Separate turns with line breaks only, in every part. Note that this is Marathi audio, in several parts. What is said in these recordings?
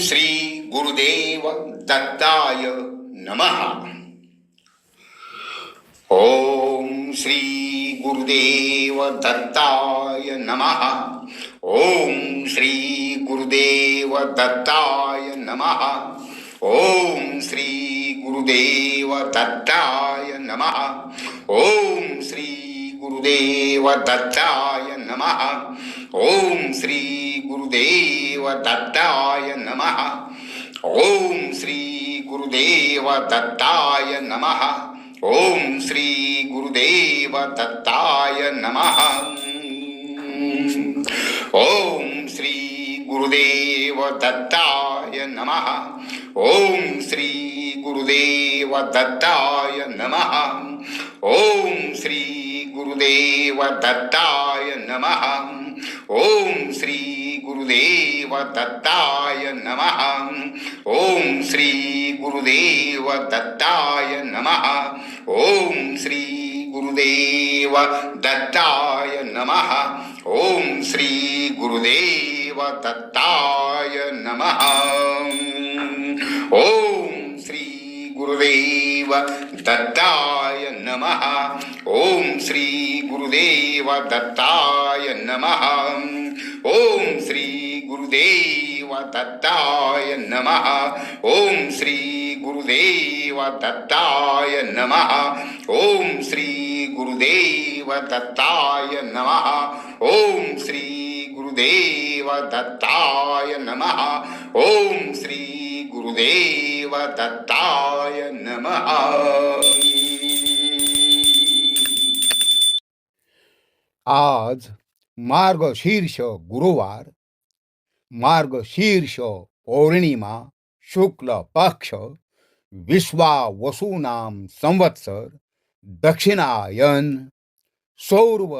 श्री गुरुदेव दत्ताय नमः। ओम श्री गुरुदेव दत्ताय नमः। ओम श्री गुरुदेव दत्ताय नमः। ओम श्री गुरुदेव दत्ताय नमः। ओम श्री गुरुदेव दत्ताय नमः। ओम श्री गुरुदेव दत्ताय नमः। ओम श्री गुरुदेव दत्ताय नमः। ओम श्री गुरुदेव दत्ताय नमः। ओम श्री गुरुदेव दत्ताय नमः। ओम श्री गुरुदेव दत्ताय नमः। ओम श्री गुरुदेव दत्ताय नमः। ओम श्री गुरुदेव दत्ताय नमः। ओम श्री गुरुदेव दत्ताय नमः। ओम श्री गुरुदेव दत्ताय नमः। ओम श्री गुरुदेव दत्ताय नमः। ओम गुरुदेव दत्ताय नमः। ओम श्री गुरुदेव दत्ताय नमः। ओम श्री गुरुदेव दत्ताय नमः। ओम श्री गुरुदेव दत्ताय नमः। ओम श्री गुरुदेव दत्ताय नमः। ओम श्री गुरुदेव दत्ताय नमः। ओम श्री गुरुदेव दत्ताय नम।
आज मार्गशीर्ष गुरुवार मार्गशीर्ष पौर्णिमा शुक्ल पक्ष विश्वा वसूनाम संवत्सर दक्षिणायन सौर्व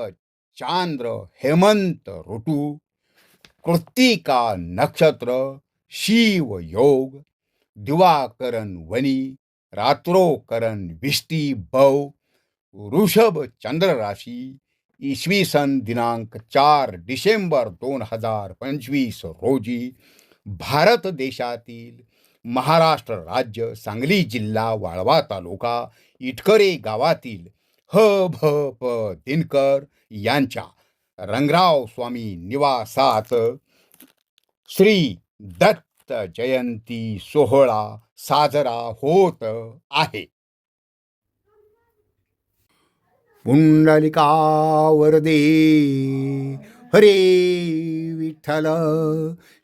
चांद्र हेमंत ऋतू कृत्तिका नक्षत्र शिव योग दिवा दिवाकरण वनी रात्रोकरण विष्टी भव ऋषभ चंद्र राशी इसवी सन दिनांक चार डिसेंबर दोन हजार पंचवीस रोजी भारत देशातील महाराष्ट्र राज्य सांगली जिल्हा वाळवा तालुका इटकरे गावातील ह भ प दिनकर यांच्या रंगराव स्वामी निवासात श्री दत्त जयंती सोहळा साजरा होत आहे. पुंडलिकावरदे हरे विठ्ठल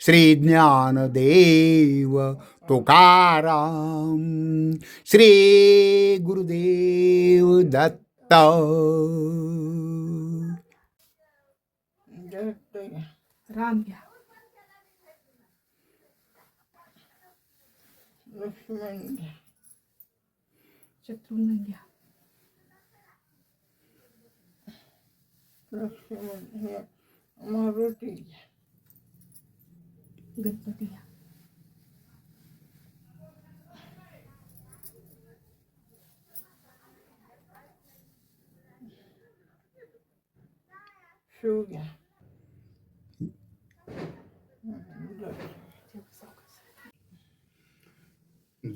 श्री ज्ञानदेव तुकाराम श्री गुरुदेव दत्त.
राम घ्या.
लक्ष्मण घ्या
शत्रुघ्न घ्या
लक्ष्मण घ्या मारुती घ्या
गणपती घ्या
शिव घ्या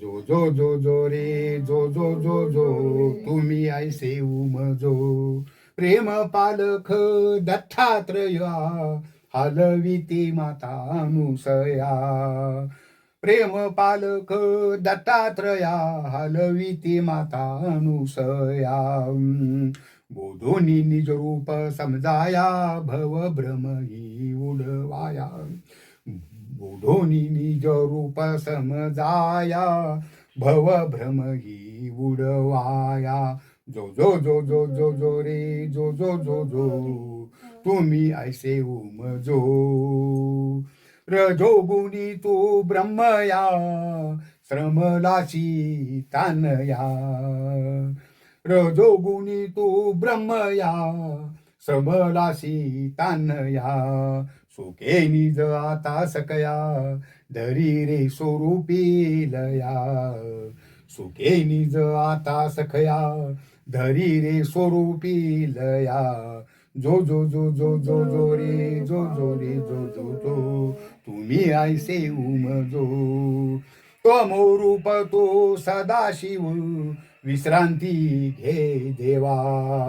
जो जो जो जो रे जो जो जो जो तुम्ही ऐसे उमजो. प्रेम पालख दत्तात्रया हलविती माता अनुसया प्रेम पालक दत्तात्रया हलविती माता अनुसया बोधोनी निज रूप समजाया भव भ्रमही उडव. उडवाया बोधोनी निज रूप समजाया भव भ्रम ही उडवाया. जो जो जो जो जो जो रे जो जो जो जो तुम्ही ऐसे उमजो. रजोगुणी तू ब्रह्मया श्रमलाशी तानया रजोगुणी तू ब्रह्मया श्रमलाशी तानया सुके निज आता सकया धरी रे स्वरूपी लया. सुके निज आता सखया धरी रे स्वरूपी लया. जो जो जो जो जो जो रे जो जो रे जो जो जो तुम्ही आयसे उमजो. त्वमोरूप तो सदाशिव विश्रांती घे देवा.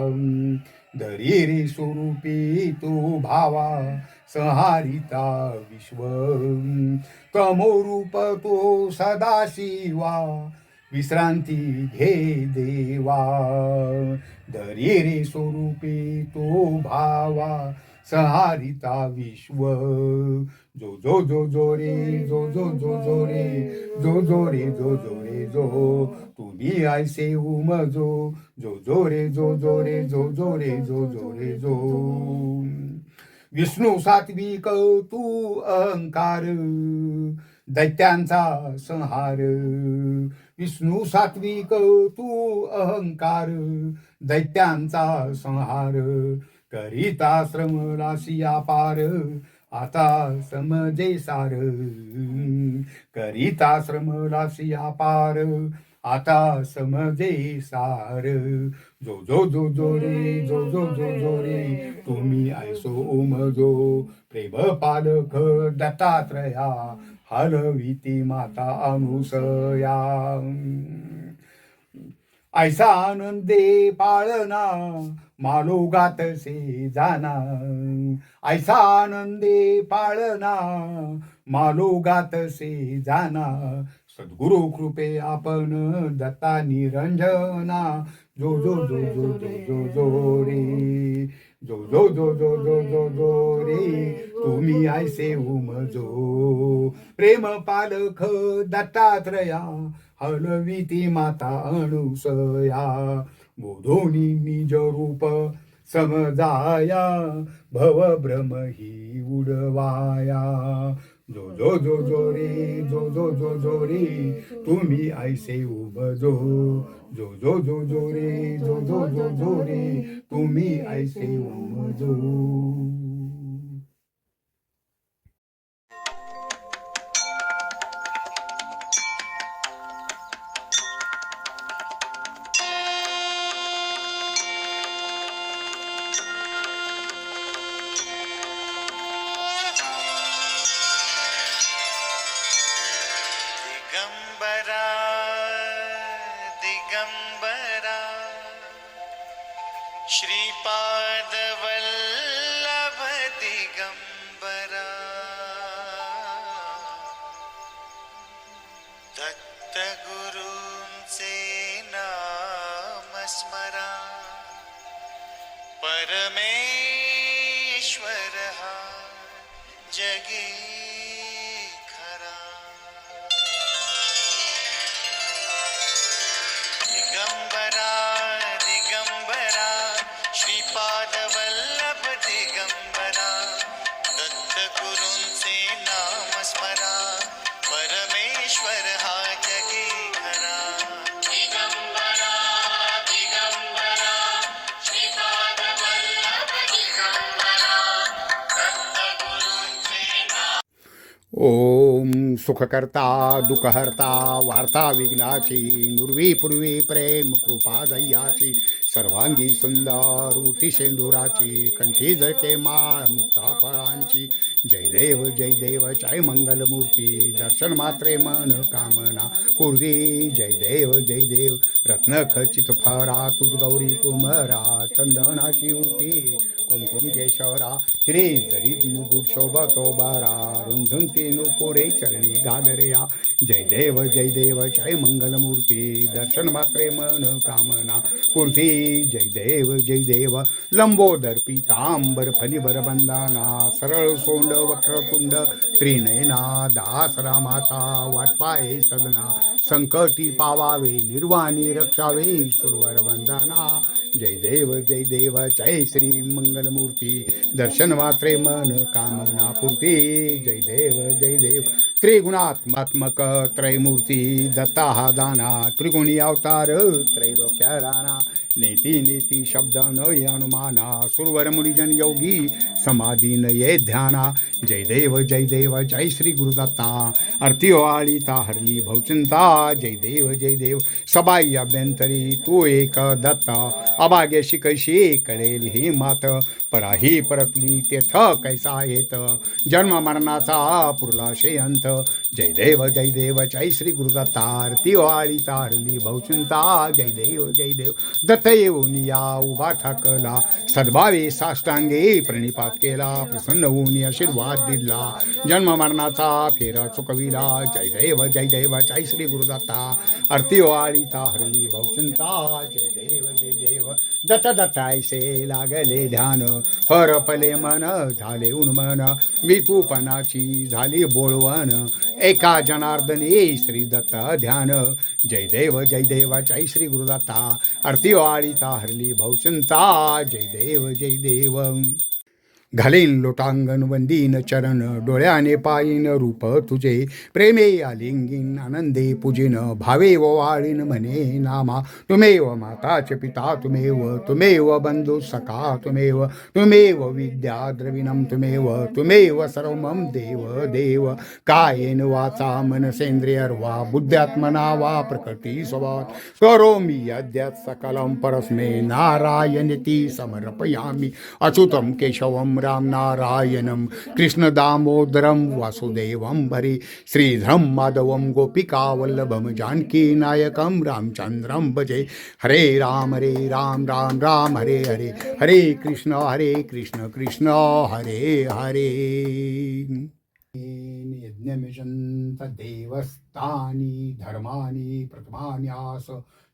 धरी रे स्वरूपी तू भावा संहारिता विश्व कमोरूप तो सदाशिवा विश्रांती घे देवा। दरी रे स्वरूपे तो भावा। सहारिता विश्व। जो जो जो जो रे जो जो जो जो रे जो जो रे जो जो रे जो। तुम्ही ऐसे उमजो। जो जो रे जो जो रे जो जो रे जो जो रे जो। विष्णू सात्विक तू अहंकार दैत्यांचा संहार. विष्णू सात्विक तू अहंकार दैत्यांचा संहार. करिता श्रम राशिया पार आता समजे सार. करिता श्रम राशिया पार आता समजे सार. जो जो जो जो रे जो जो जो जो रे तुम्ही ऐसो ओमजो प्रेम पालक दत्तात्रया हलविती माता अनुसया. ऐसा आनंदे पाळना मालो गातसे जाना ऐसा आनंदे पाळना मालो गातसे जाना सद्गुरु कृपे आपण दत्ता निरंजना जो जो जो जो जो जो जो रे जो जो जो जो जो जो जो रे तुम्ही ऐसे उमजो प्रेम पालक दत्तात्रया हलविती माता अनुसया बोधोनी निज रूप समजाया भव भ्रम ही उडवाया जो जो जो जो रे जो जो जो जो रे तुम्ही ऐसे उबजो। जो जो जो जो रे जो जो जो जो रे तुम्ही ऐसे उमजो
दिगंबरा श्रीपाद
ओम सुखकर्ता दुःखहर्ता वार्ता विघ्नाची नुर्वी पूर्वी प्रेम कृपा दह्याची सर्वांगी सुंदर उटी शेंदुराची कंठी जळके माळ मुक्ता फळांची जय देव जय देव जय मंगलमूर्ती दर्शन मात्रे मन कामना पूर्वी जय देव जय देव रत्न खचित फरा तुझ गौरी कुमरा चंदनाची उटी कुमकुम केशवरा हिरे जरी मुकुट शोभतो बारा रुंझुंती नुपुरे चरणी घागरेया जय देव जय देव जय मंगलमूर्ती दर्शन मात्रे मन कामना पूर्वी जय देव जय देव लंबोदर पीतांबर फणीभर बंदाना सरळ सोंड वक्रतुंड त्रिनयना दासरा माता वाटपाये सदना संकटी पावावे निर्वाणी रक्षावे सुरवर वंदना। जय देव जय देव जय श्री मंगलमूर्ती। दर्शन मात्रे मन कामना पूर्ती। जय देव जय देव। त्रिगुणात्मात्मक त्रयमूर्ती दत्ता हा दाना त्रिगुणी अवतार त्रैलोक्या राणा। नेती नेती शब्द न अनुमाना सुरवर मुनिजन योगी समाधी न ये ध्याना। जय देव जय देव जय श्री गुरुदत्ता आरती ओवाळी ता हरली भवचिंता जय देव जय देव सबाई अभ्यंतरी तू एक दत्ता। अभाग्यशी कैशी कळेल ही मात। पराही परतली तेथ कैसा येत जन्म मरणाचा पुरला शेयंत जय देव जय देव जय श्री गुरुदत्ता आरती ओवाळी ता हरली जय देव जय देव दत्त येऊन या उभा ठाकला। सद्भावे साष्टांगे प्रणिपात केला प्रसन्न होऊन आशीर्वाद दिला। जन्म मरणाचा फेरा चुकविला। जय देव जय देव जय श्री गुरुदत्ता। आरती वाळी हरली भवचिंता जय देव दत दतायसे लागले ध्यान. हरपले मन झाले उन्मन. मी तूपणाची झाली बोळवण. एका जनार्दने श्री दत्त ध्यान. जय देव जय देव जय श्री गुरुदत्ता. आरती वाळीता हरली भवचिंता जय देव जय देव. घालीन लोटांगण वंदीन चरण डोळ्याने पायीन रूप तुझे. प्रेमे आलिंगीन आनंदे पूजिन भावे वाळीन म्हणे नामा. तुमेव माताच पिता तुमेव तुमेव बंधू सखा तुमेव तुमेव विद्या द्रविणम तुमेव तुमेव सर्वमम देव देव. कायेन वाचा मनसेंद्रियर्वा बुद्ध्यात्मना वा प्रकृती स्वभाव करोमि यद्यत् सकलं परस्मे नारायणिति समर्पयामि. अच्युतं केशवं राम नारायणं कृष्णदामोदरं वासुदेवं हरे गोपिका माधवं गोपिकावल्लभं जानकीनायकं रामचन्द्रं भजे। हरे राम हरे राम राम राम हरे हरे हरे कृष्ण हरे कृष्ण कृष्ण हरे हरे। यज्ञमिषन्त देवस्तानि धर्माणि प्रथमान्यास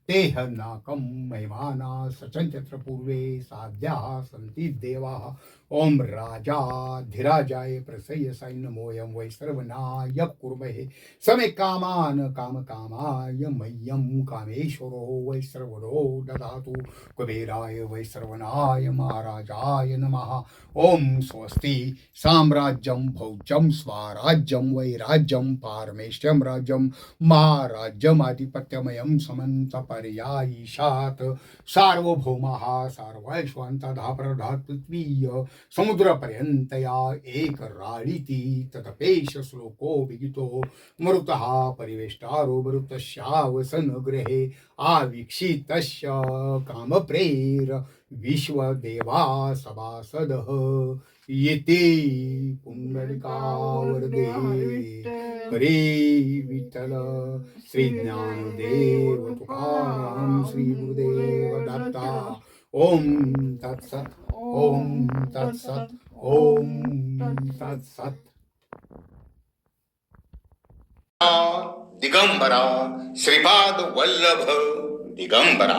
ते नाकम महिमाना सचंचत्र पूर्वे साध्या संती देवा। ओम राजा धीराजाय प्रसय साई नमोयम वै सर्वनाय कुर्महे। समे कामान काम कामाय मह्यम कामेश्वरो वै सर्वरो ददातु। कुबेराय वै सर्वनाय महाराजाय नमः। ओम स्वस्ति साम्राज्यम भौजम स्वाराज्यम वै राज्यम पारमेश्वरम राज्यम महाराज्यम आधिपत्यमयम समन्तप या ईशात सार्वभौम हा सार्वैश्वांचा धाप्रधात पृथ्वीय समुद्रपर्यंत या एक राळीती तदपेश श्लोको विगितो मृत हा परिवेष्टारो मृत शावसन ग्रहे आविक्षित कामप्रेर विश्वदेवा सभासद येते पुंडलिकावरदे हरे विठ्ठल श्री ज्ञानदेव तुकाराम श्री गुरुदेव दत्ता. ओम तत्सत ओम तत्सत ओम तत्सत
दिगंबरा श्रीपाद वल्लभ दिगंबरा.